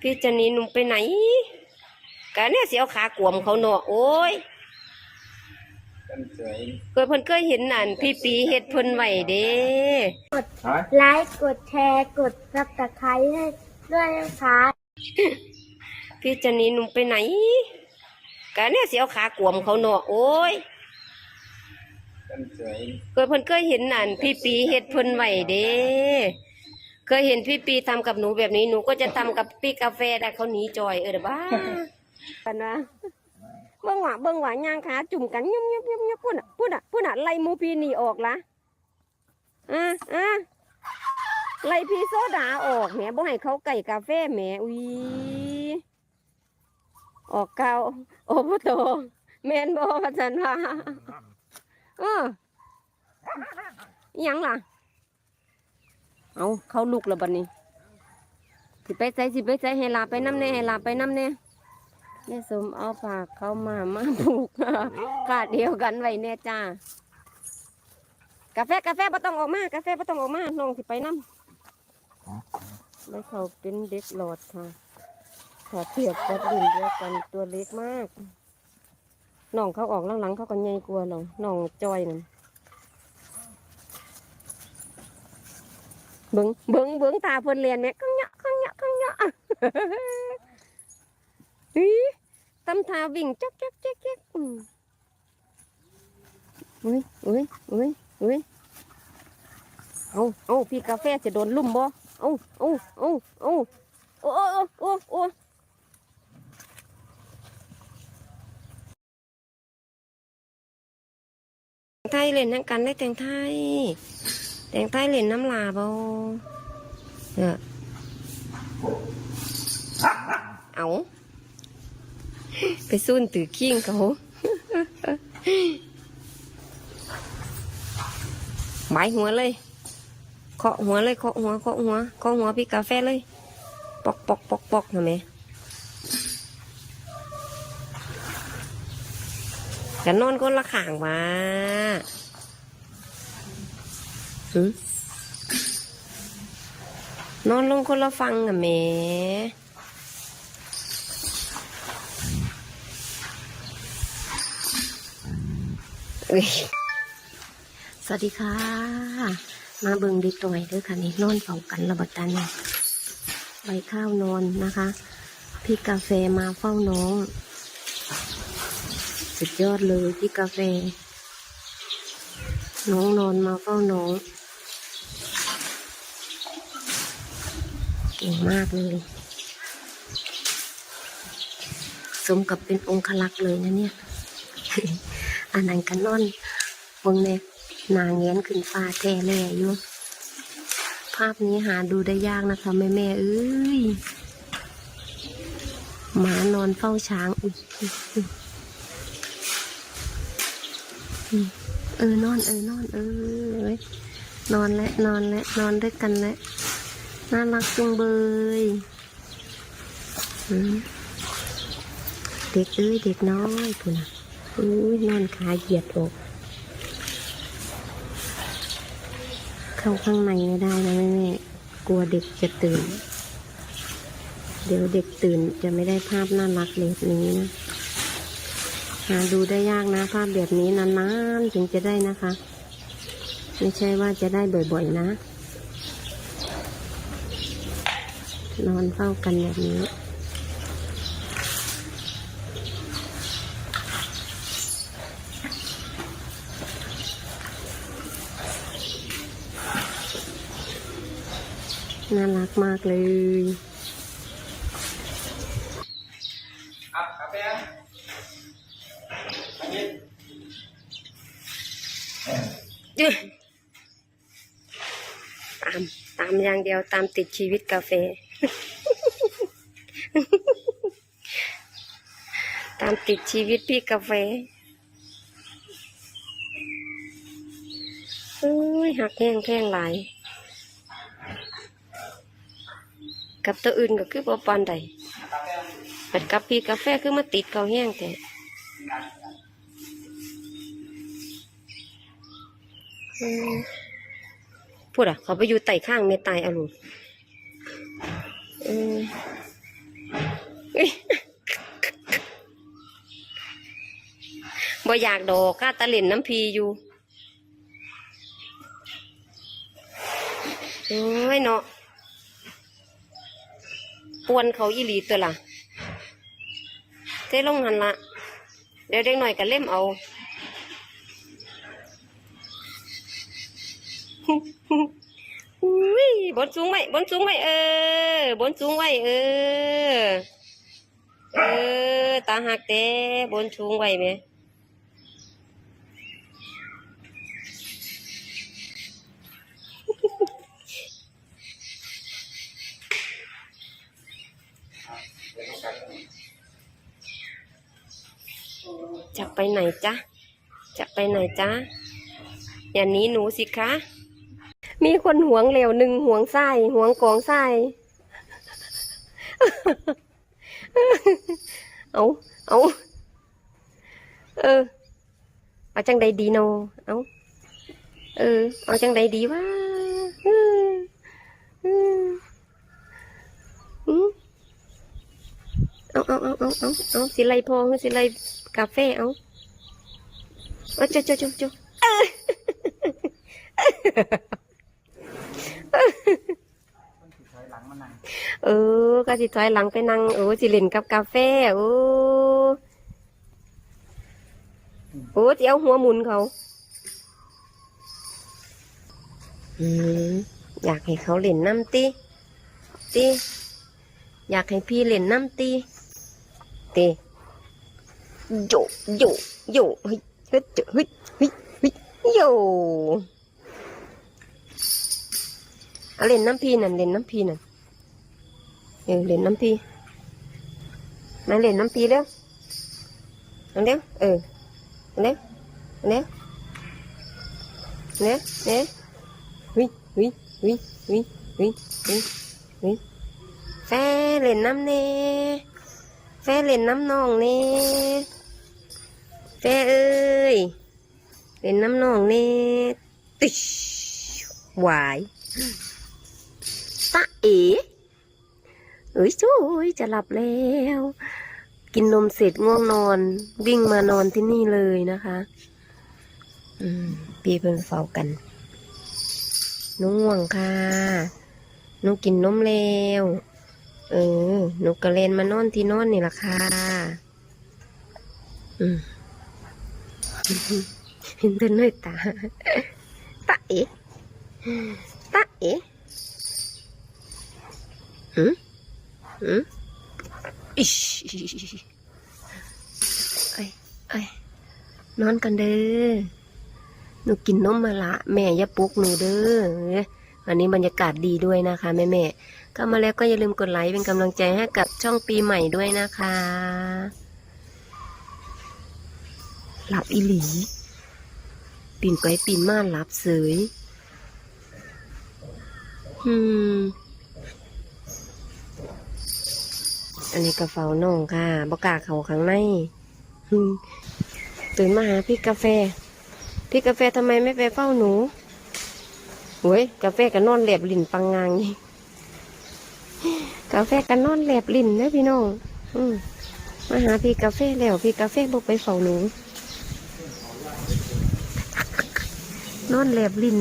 พี่จะหนีหนุ่มไปไหนกะเนี่ยเสียวขากวมเขาเนาะโอ้ยกันสวยเคยเพิ่นเคยเห็นนั่นพี่ปีเฮ็ดเพิ่นไว้เด้ฮะไลค์กดแชร์กดซับสไครต์ให้ด้วยนะคะพี่จะหนีหนุ่มไปไหนกะเนี่ยเสียวขากวมเขาเนาะโอ้ยกันสวยเคยเพิ่นเคยเห็นนั่นพี่ปีเฮ็ดเพิ่นไว้เด้ เคยเห็นพี่ปีทำกับหนูแบบนี้หนูก็จะทำกับพี่กาแฟแต่เขาหนีจอยเออเด้อบ้า กันนะเบิ่งหว่าเบิ่งหว่าย่างขาจุ่มกันยุบยุบยุบยุบพุ่นอะพุ่นอะพุ่นอะไล่หมูพีหนีออกละอะอะไล่พีโซดาออกแหมบ่ให้เขาไก่กาแฟแหมอุ้ยออกเกาโอ้พ่อโตแมนบ่ว่าซั่นว่าเอออิหยังล่ะ เอาเขาลุกแล้วบัดนี้สิไปใส่สิไปใส่ให้ลาไปน้ำแน่ให้ลาไปน้ำแน่แม่สมเอาฝากเขามามาผูกกาดเดียวกันไว้แน่จ้ากาแฟกาแฟบ่ต้องออกมากาแฟบ่ต้องออกมาน้องสิไปน้ำแล้วเขาเป็นเด็กหลอดค่ะถ้าเทียบกับรุ่นเดียวกันตัวเล็กมากน้องเขาออกหลังๆเขาก็ใหญ่กว่าน้องน้องจอยนั่น เบิ้งเบิ้งเบิ้งตาเพิ่นเรียนแม่ข้างเนาะข้างเนาะข้างเนาะฮีตำทาวิ่งจ๊กจ๊กจ๊กจ๊กอุ้ยอุ้ยอุ้ยอุ้ยเอาเอาพี่กาแฟจะโดนลุ่มบ่เอาเอาเอาเอาโอ้โอ้โอ้โอ้ไทยเล่นทั้งกันได้แต่งไทย แตงใต้เหรียญน้ำลาบาเนี่ยเอาไปซุ่นตือขี้งเขาหมายหัวเลย เคาะหัวเลย เคาะหัว เคาะหัว เคาะหัวพี่กาแฟเลย ปอกปอกปอกปอกเห็นไหมกันนอนก็ละข่างมา นอนลงคนละฟังอะแหม่เอ้สวัสดีค่ะ มาเบิ่งด็กหน่อยเด้วยค่ะนี่นอนเฝ้ากันระบัดตานี่ใบข้าวนอนนะคะ พี่กาแฟมาเฝ้าน้อง สุดยอดเลยพี่กาแฟ น้องนอนมาเฝ้าน้อง ก่งมากเลย สมกับเป็นองคลักษ์เลยนะเนี่ย อันนั้นกันนอนเบงเนี่ยหนาแงนขึ้นฟ้าแท้แล่อยู่ ภาพนี้หาดูได้ยากนะคะแม่แม่เอ้ยหมานอนเฝ้าช้างอุ๊ยอุ๊ยอุ๊ยอุ๊ยเออนอนเออนอนเออ นอนและนอนและนอนด้วยกันและ น่ารักจังเบยเด็กเอ้ยเด็กน้อยพุ่นน่ะอุ้ยนอนขาเหยียดอก เข้าข้างในไม่ได้นะแม่แม่กลัวเด็กจะตื่น เดี๋ยวเด็กตื่นจะไม่ได้ภาพน่ารักแบบนี้นะหาดูได้ยากนะ ภาพแบบนี้นานๆถึงจะได้นะคะ ไม่ใช่ว่าจะได้บ่อยๆนะ นอนเฝ้ากันแบบนี้น่ารักมากเลยอัพกาแฟอันนี้ตาม ตามอย่างเดียวตามติดชีวิตกาแฟ ตามติดชีวิตพี่กาแฟเอ้ยหักแห้งแข้งหลายกับตัวอื่นก็คือบ่ปานใดแต่กับพี่กาแฟคือมาติดเขาแห้งแต่พูดอะ เขาไปอยู่ไต่ข้างเมตายอาลูก เออบ่อยากดอกก้าตะเล่นน้ำพีอยู่โอ้ยเนาะปวนเขาอีหลีตัวล่ะเต้ลงหันละ เดี๋ยวเด็กหน่อยก็เล่มเอา อุ้ยบนสูงไว้บนสูงไว้เออบนสูงไว้เออ เออ ตาหักแต่บนสูงไว้ไหมจะไปไหนจ๊ะ จะไปไหนจ๊ะ อย่าหนีหนูสิคะ มีคนหวงเหลวหนึ่งหวงไส้หวงกองไส้เอาเอาเออ เอาจังใดดีโนเอาเออ เอาจังใดดีวะเออเออเอาเอาเอาเอาเอาเอาสิไลพอหรือสิไลกาแฟเอาเอาจ้าจ้าจ้าจ้า ถอยหลังมานั่ง เออก็สิถอยหลังไปนั่งเออสิเล่นกับกาแฟโอ้โอ้สิเอาหัวหมุนเขาอืมอยากให้เขาเล่นน้ำตีตีอยากให้พี่เล่นน้ำตีตีโยโยโยเฮ้ยเฮ้ยเฮ้ยเฮ้ยเฮ้ยโย เอาเล่นน้ำพีนั่นเล่นน้ำพีนั่นเออเล่นน้ำพีมาเล่นน้ำพีเร็วเอาเร็วเออเอาเร็วเอาเร็วเอาเร็วเร็ววิวิวิวิวิวิวิแฟเล่นน้ำเน่แฟเล่นน้ำนองเน่แฟเอ้ยเล่นน้ำนองเน่ติชหวาย เอ๋เอ้ยช่วยจะหลับแล้ว กินนมเสร็จง่วงนอน วิ่งมานอนที่นี่เลยนะคะ อืมพี่เพิ่งเฝ้ากันนุ่ง่วงค่ะหนูกินนมแล้วเออหนูกระเลนมานอนที่นอนนี่ล่ะค่ะอืมเห็นเป็นด้วยตาตาเอ๋ตาเอ๋ หืมอืมอิชไอ้ไอ้นอนกันเด้อหนูกินนมมาละ แม่อย่าปลุกหนูเด้อวันนี้บรรยากาศดีด้วยนะคะแม่แม่ๆเข้ามาแล้วก็อย่าลืมกดไลค์เป็นกำลังใจให้กับช่องปีใหม่ด้วยนะคะ หลับอีหลีปีนไปปีนมาหลับเสยอืม อันนี้กระเฝ้าน้องค่ะบกาเขาข้างในตื่นมาหาพี่กาแฟ พี่กาแฟทำไมไม่ไปเฝ้าหนูเว้ยกาแฟก็นนอนแหลบลิ่นปังงางนี่กาแฟก็นอนแหลบลิ่นนะพี่น้องอืมมาหาพี่กาแฟแล้ว พี่กาแฟบอกไปเฝ้าหนูนอนแหลบลิ่น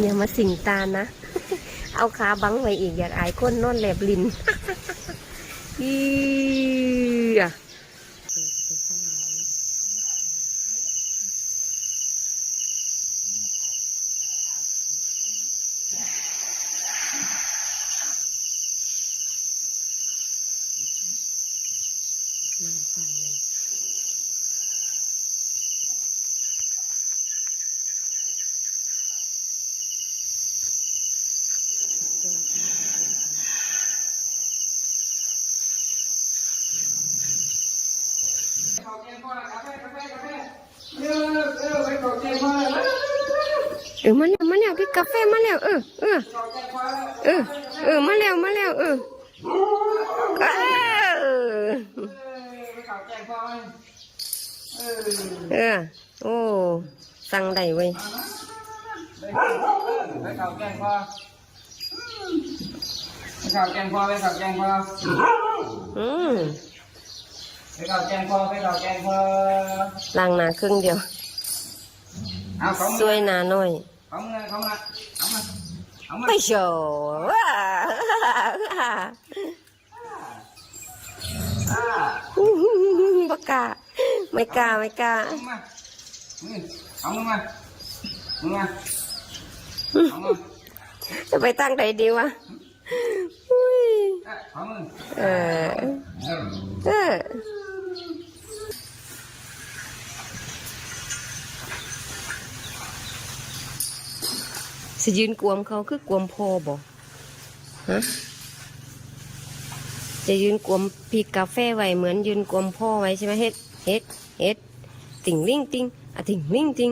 อย่ามาสิงตานะ เอาขาบังไว้อีกอยากอายคนนอนแหลบลินอีอะ เออมาแล้วมาแล้วพี่กาแฟมาแล้วเออเออเออเออมาแล้วมาแล้วเออเออเออโอ้สั่งได้เว้ยไปข่าวแกงพอข่าวแกงพอไปข่าวแกงพออืม ไปข่าวแกงพอไปข่าวแกงพอล้างหน้าครึ่งเดียวเอาของสวยหน้าน้อย ของเงินของละเอามาเอามาไม่โชว์ว้าอ่าบกล้าไม่กล้าไม่กล้าเอามานี่เอามึงมามึงมาเอามาจะไปตั้งไหนดีวะอุ้ย เอ้ยเอามึงเออ เออเออ สิยืนกวมเขาคือกวมพอบ่ฮะจะยืนกวมพีกาแฟไว้เหมือนยืนกวมพ่อไว้ใช่ไหมเฮ็ดเฮ็ดเฮ็ดติ่งลิ่งติ่งอะติ่งลิ่งติ่ง